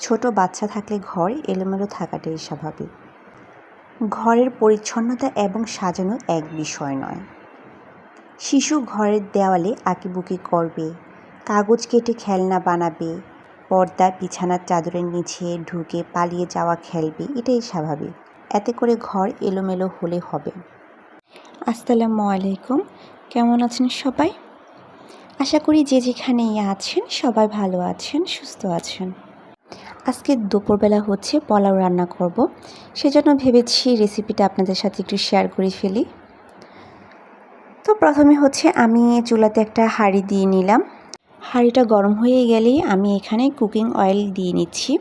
ছোট বাচ্চা থাকলে ঘর এলোমেলো থাকাটাই স্বাভাবিক। ঘরের পরিচ্ছন্নতা এবং সাজানো এক বিষয় নয়। শিশু ঘরের দেওয়ালে আঁকিবুকি করবে, কাগজ কেটে খেলনা বানাবে, পর্দা বিছানার চাদরের নিচে ঢুকে পালিয়ে যাওয়া খেলবে, এটাই স্বাভাবিক। এতে করে ঘর এলোমেলো হলে হবে। আসসালামু আলাইকুম। কেমন আছেন সবাই? আশা করি যে যেখানেই আছেন সবাই ভালো আছেন, সুস্থ আছেন। আজকে দুপুরবেলা হচ্ছে পোলাও রান্না করব। সেজন্য ভেবেছি রেসিপিটা আপনাদের সাথে একটু শেয়ার করে ফেলি। তো প্রথমে হচ্ছে আমি চুলাতে একটা হাঁড়ি দিয়ে নিলাম। হাঁড়িটা গরম হয়ে গেলেই আমি এখানে কুকিং অয়েল দিয়ে নিচ্ছি।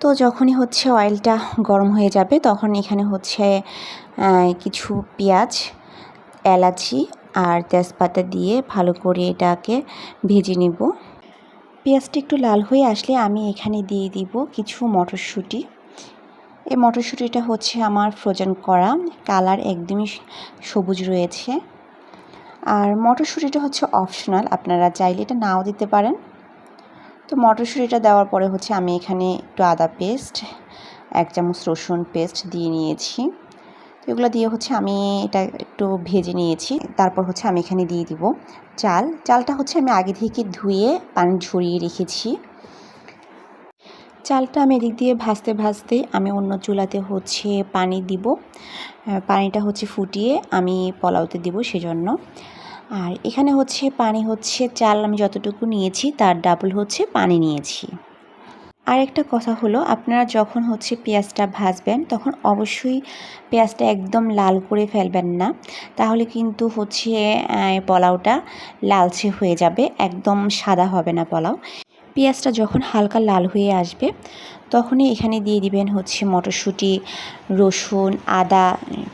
তো যখনই হচ্ছে অয়েলটা গরম হয়ে যাবে তখন এখানে হচ্ছে কিছু পেঁয়াজ, এলাচি আর তেজপাতা দিয়ে ভালো করে এটাকে ভেজে নেব। পেঁয়াজটা একটু লাল হয়ে আসলে আমি এখানে দিয়ে দিব কিছু মটরশুঁটি। এই মটরশুঁটিটা হচ্ছে আমার ফ্রোজেন করা, কালার একদমই সবুজ রয়েছে। আর মটরশুঁটিটা হচ্ছে অপশনাল, আপনারা চাইলে এটা নাও দিতে পারেন। তো মটরশুঁটিটা দেওয়ার পরে হচ্ছে আমি এখানে একটু আদা পেস্ট, এক চামচ রসুন পেস্ট দিয়ে নিয়েছি। এগুলো দিয়ে হচ্ছে আমি এটা একটু ভেজে নিয়েছি। তারপর হচ্ছে আমি এখানে দিয়ে দিব চাল। চালটা হচ্ছে আমি আগে থেকে ধুয়ে পানি ঝরিয়ে রেখেছি। চালটা আমি এদিক দিয়ে ভাজতে ভাজতে আমি অন্য চুলাতে হচ্ছে পানি দিব। পানিটা হচ্ছে ফুটিয়ে আমি পোলাওতে দিব সেজন্য। আর এখানে হচ্ছে পানি হচ্ছে চাল আমি যতটুকু নিয়েছি তার ডাবল হচ্ছে পানি নিয়েছি। আর একটা কথা হলো, আপনারা যখন হচ্ছে পেঁয়াজটা ভাজবেন, তখন অবশ্যই পেঁয়াজটা একদম লাল করে ফেলবেন না। তাহলে কিন্তু হচ্ছে পোলাওটা লালচে হয়ে যাবে, একদম সাদা হবে না পোলাও। পেঁয়াজটা যখন হালকা লাল হয়ে আসবে, তখনই এখানে দিয়ে দিবেন হচ্ছে মটরশুঁটি, রসুন, আদা,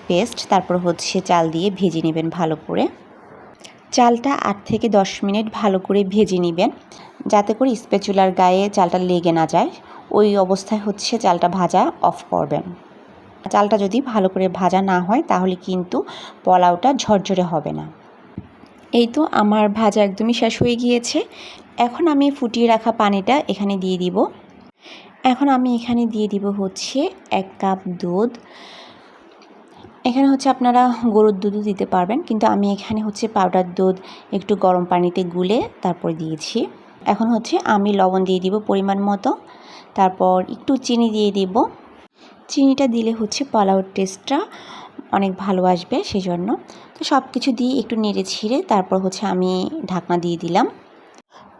পেস্ট, তারপর হচ্ছে চাল দিয়ে ভেজে নেবেন ভালো করে। চালটা আট থেকে দশ মিনিট ভালো করে ভেজে নেবেন, যাতে করে স্পেচুলার গায়ে চালটা লেগে না যায়। ওই অবস্থায় হচ্ছে চালটা ভাজা অফ করবেন। চালটা যদি ভালো করে ভাজা না হয়, তাহলে কিন্তু পোলাওটা ঝরঝরে হবে না। এই তো আমার ভাজা একদমই শেষ হয়ে গিয়েছে। এখন আমি ফুটিয়ে রাখা পানিটা এখানে দিয়ে দিব। এখন আমি এখানে দিয়ে দিব হচ্ছে এক কাপ দুধ এখানে হচ্ছে আপনারা গরুর দুধও দিতে পারবেন, কিন্তু আমি এখানে হচ্ছে পাউডার দুধ, একটু গরম পানিতে গুলে তারপর দিয়েছি। এখন হচ্ছে আমি লবণ দিয়ে দিব পরিমাণ মতো, তারপর একটু চিনি দিয়ে দিব। চিনিটা দিলে হচ্ছে পোলাওর টেস্টটা অনেক ভালো আসবে সেজন্য। তো সব কিছু দিয়ে একটু নেড়ে ছিঁড়ে তারপর হচ্ছে আমি ঢাকনা দিয়ে দিলাম।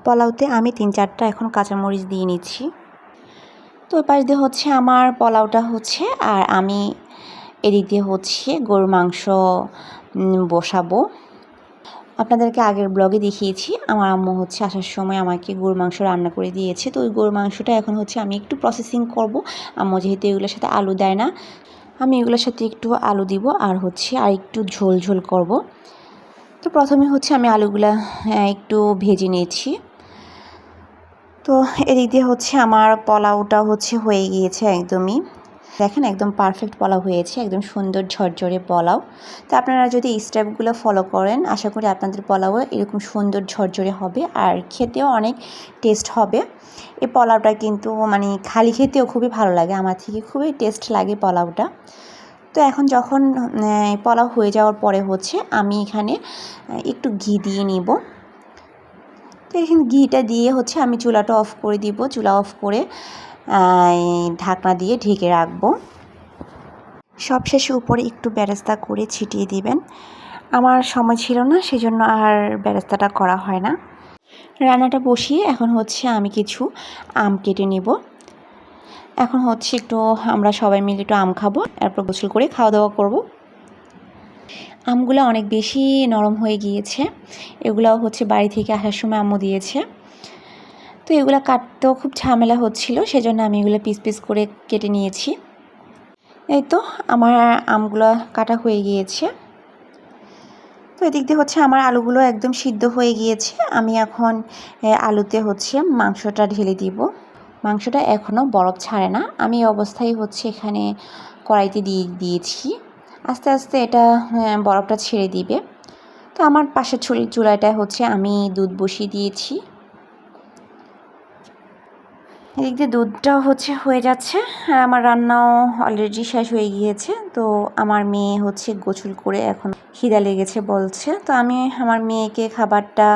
পোলাওতে আমি তিন চারটা এখন কাঁচামরিচ দিয়ে নিচ্ছি। তো ওই পাশ দিয়ে হচ্ছে আমার পোলাওটা হচ্ছে, আর আমি এদিক দিয়ে হচ্ছে গরুর মাংস বসাবো। আপনাদেরকে আগের ব্লগে দেখিয়েছি, আমার আম্মু হচ্ছে আসার সময় আমাকে গরুর মাংস রান্না করে দিয়েছে। তো ওই গরুর মাংসটা এখন হচ্ছে আমি একটু প্রসেসিং করব। আম্মু যেহেতু এগুলোর সাথে আলু দেয় না, আমি এগুলোর সাথে একটু আলু দিব আর হচ্ছে আর একটু ঝোল ঝোল করব। তো প্রথমে হচ্ছে আমি আলুগুলা একটু ভেজে নিয়েছি। তো এদিক দিয়ে হচ্ছে আমার পোলাওটা হচ্ছে হয়ে গিয়েছে একদমই। দেখেন একদম পারফেক্ট পোলাও হয়েছে, একদম সুন্দর ঝরঝরে পোলাও। তো আপনারা যদি স্টেপগুলো ফলো করেন, আশা করি আপনাদের পোলাও এরকম সুন্দর ঝরঝরে হবে আর খেতেও অনেক টেস্ট হবে। এই পোলাওটা কিন্তু মানে খালি খেতেও খুবই ভালো লাগে, আমার থেকে খুবই টেস্ট লাগে পোলাওটা। তো এখন যখন পোলাও হয়ে যাওয়ার পরে হচ্ছে আমি এখানে একটু ঘি দিয়ে নিব। তো এখানে ঘিটা দিয়ে হচ্ছে আমি চুলাটা অফ করে দিব, চুলা অফ করে ঢাকনা দিয়ে ঢেকে রাখব। সবশেষে উপরে একটু ব্যারেস্তা করে ছিটিয়ে দিবেন। আমার সময় ছিল না, সেজন্য আর ব্যারেস্তাটা করা হয় না। রান্নাটা বসিয়ে এখন হচ্ছে আমি কিছু আম কেটে নেব। এখন হচ্ছে একটু আমরা সবাই মিলে একটু আম খাব, এরপর গোসল করে খাওয়া দাওয়া করব। আমগুলো অনেক বেশি নরম হয়ে গিয়েছে। এগুলাও হচ্ছে বাড়ি থেকে আসার সময় আম্মু দিয়েছে। এগুলো কাটতেও খুব ঝামেলা হচ্ছিল, সেজন্য আমি এগুলো পিস পিস করে কেটে নিয়েছি। এই তো আমার আমগুলো কাটা হয়ে গিয়েছে। তো এদিক দিয়ে হচ্ছে আমার আলুগুলো একদম সিদ্ধ হয়ে গিয়েছে। আমি এখন আলুতে হচ্ছে মাংসটা ঢেলে দিব। মাংসটা এখনও বরফ ছাড়ে না। আমি অবস্থায় হচ্ছে এখানে কড়াইতে দিয়ে দিয়েছি। আস্তে আস্তে এটা বরফটা ছেড়ে দিবে। তো আমার পাশের চুলাটায় হচ্ছে আমি দুধ বসিয়ে দিয়েছি। এদিক দিয়ে দুধটাও হচ্ছে, হয়ে যাচ্ছে। আর আমার রান্নাও অলরেডি শেষ হয়ে গিয়েছে। তো আমার মেয়ে হচ্ছে গোসল করে এখন খিদা লেগেছে বলছে। তো আমি আমার মেয়েকে খাবারটা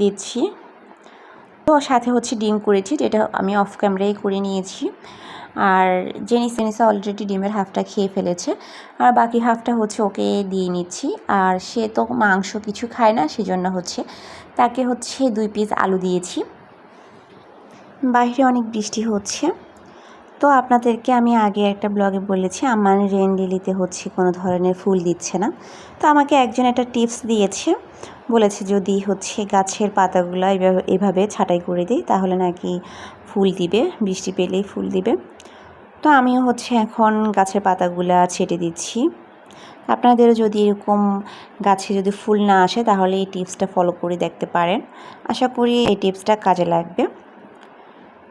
দিচ্ছি। তো সাথে হচ্ছে ডিম করেছি, যেটা আমি অফ ক্যামেরাই করে নিয়েছি। আর জেনিস জেনিসা অলরেডি ডিমের হাফটা খেয়ে ফেলেছে। আর বাকি হাফটা হচ্ছে ওকে দিয়ে নিচ্ছি। আর সে তো মাংস কিছু খায় না, সেজন্য হচ্ছে তাকে হচ্ছে দুই পিস আলু দিয়েছি। বাইরে অনেক বৃষ্টি হচ্ছে। তো আপনাদেরকে আমি আগে একটা ব্লগে বলেছি, আমার রেন লিলিতে হচ্ছে কোনো ধরনের ফুল দিচ্ছে না। তো আমাকে একজন একটা টিপস দিয়েছে, বলেছে যদি হচ্ছে গাছের পাতাগুলো এভাবে এভাবে ছাঁটাই করে দিই, তাহলে নাকি ফুল দিবে, বৃষ্টি পেলেই ফুল দিবে। তো আমিও হচ্ছে এখন গাছের পাতাগুলা ছেটে দিচ্ছি। আপনাদেরও যদি এরকম গাছে যদি ফুল না আসে, তাহলে এই টিপসটা ফলো করে দেখতে পারেন। আশা করি এই টিপসটা কাজে লাগবে।